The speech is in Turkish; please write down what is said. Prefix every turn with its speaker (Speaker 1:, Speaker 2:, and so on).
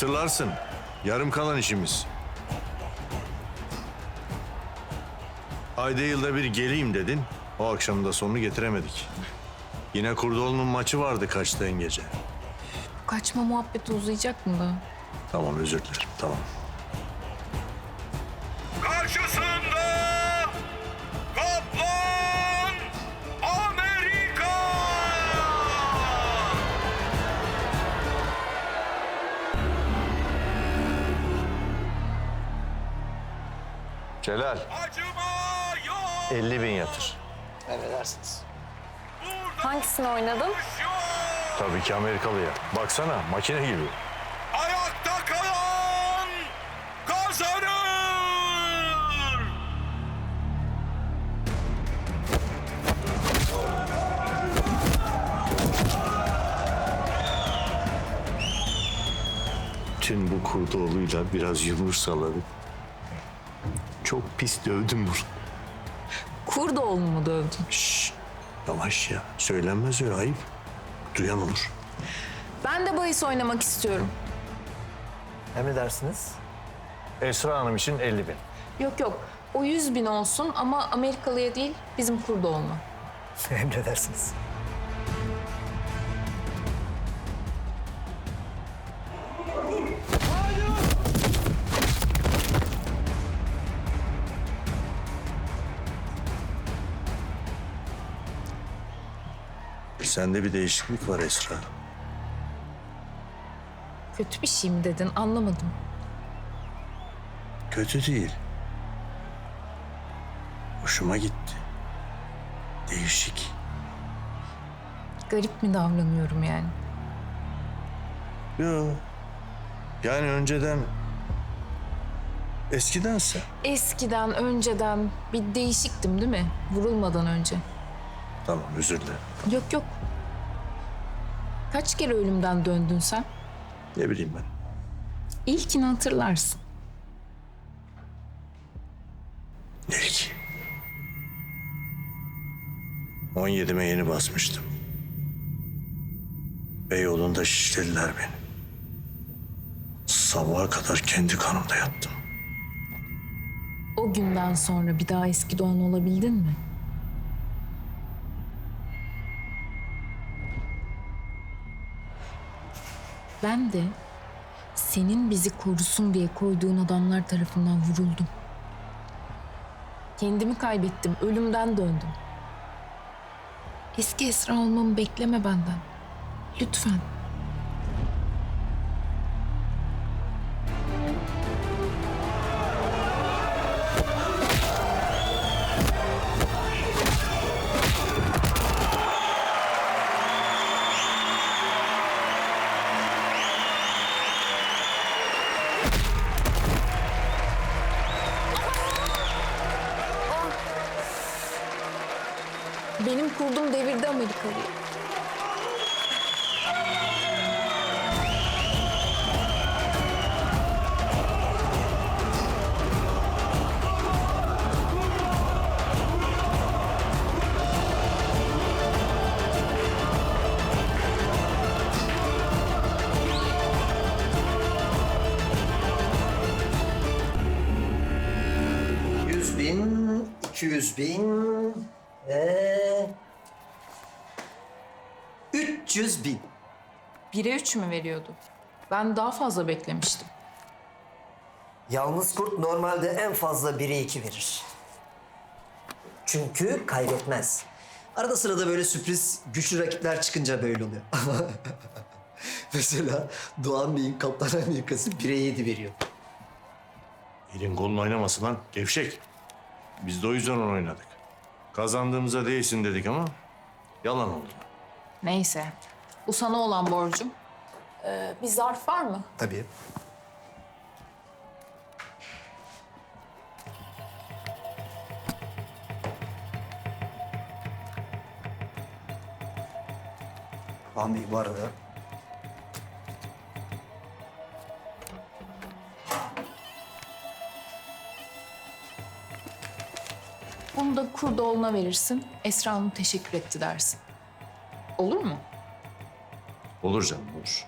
Speaker 1: Hatırlarsın. Yarım kalan işimiz. Ayda yılda bir geleyim dedin. O akşam da sonunu getiremedik. Yine Kurdoğlu'nun maçı vardı kaçtığın gece.
Speaker 2: Bu kaçma muhabbeti uzayacak mı da?
Speaker 1: Tamam özür dilerim tamam.
Speaker 3: Karşısında
Speaker 1: Celal
Speaker 3: Acıma yok!
Speaker 1: 50 bin yatır.
Speaker 4: Emredersiniz.
Speaker 2: Hangisini oynadın?
Speaker 1: Tabii ki Amerikalıya. Baksana makine gibi.
Speaker 3: Ayakta kalan kazanır!
Speaker 1: Tüm bu Kurdoğlu'yla biraz yumruk salladık. Çok pis dövdüm bunu.
Speaker 2: Kurdoğlu mu dövdün?
Speaker 1: Şşş yavaş ya. Söylenmez öyle ayıp. Duyan olur.
Speaker 2: Ben de bahis oynamak istiyorum.
Speaker 4: Emredersiniz.
Speaker 1: Esra Hanım için 50 bin.
Speaker 2: Yok yok. O 100 bin olsun ama Amerikalıya değil bizim Kurdoğlu'na.
Speaker 4: Emredersiniz.
Speaker 1: Sende bir değişiklik var Esra.
Speaker 2: Kötü bir şey mi dedin anlamadım.
Speaker 1: Kötü değil. Hoşuma gitti. Değişik.
Speaker 2: Garip mi davranıyorum yani?
Speaker 1: Yo. Yani önceden eskidense.
Speaker 2: Eskiden, önceden bir değişiktim değil mi? Vurulmadan önce.
Speaker 1: Tamam özür dilerim.
Speaker 2: Yok yok. Kaç kere ölümden döndün sen?
Speaker 1: Ne bileyim ben.
Speaker 2: İlkini hatırlarsın.
Speaker 1: İlk. 17'me yeni basmıştım. Beyoğlu'nda şişlediler beni. Sabaha kadar kendi kanımda yattım.
Speaker 2: O günden sonra bir daha eski doğan olabildin mi? Ben de senin bizi korusun diye koyduğun adamlar tarafından vuruldum. Kendimi kaybettim, ölümden döndüm. Eski Esra olmamı bekleme benden. Lütfen. Benim kurduğum devirde Amerikalıyı.
Speaker 4: Yüz bin, iki yüz bin Üç yüz bin.
Speaker 2: Bire üç mü veriyordu? Ben daha fazla beklemiştim.
Speaker 4: Yalnız kurt normalde en fazla bire iki verir. Çünkü kaybetmez. Arada sırada böyle sürpriz güçlü rakipler çıkınca böyle oluyor. Mesela Doğan Bey'in Kaptan Amerikası 1'e 7 veriyor.
Speaker 1: Elin kolun oynaması lan gevşek. Biz de o yüzden onu oynadık. Kazandığımıza değilsin dedik ama yalan oldu.
Speaker 2: Neyse. Bu sana olan borcum. Ee, bir zarf var mı?
Speaker 4: Tabii. Bey bu arada
Speaker 2: Bunu da Kurdoğlu'na verirsin. Esra teşekkür etti dersin. Olur mu?
Speaker 1: Olur canım olur.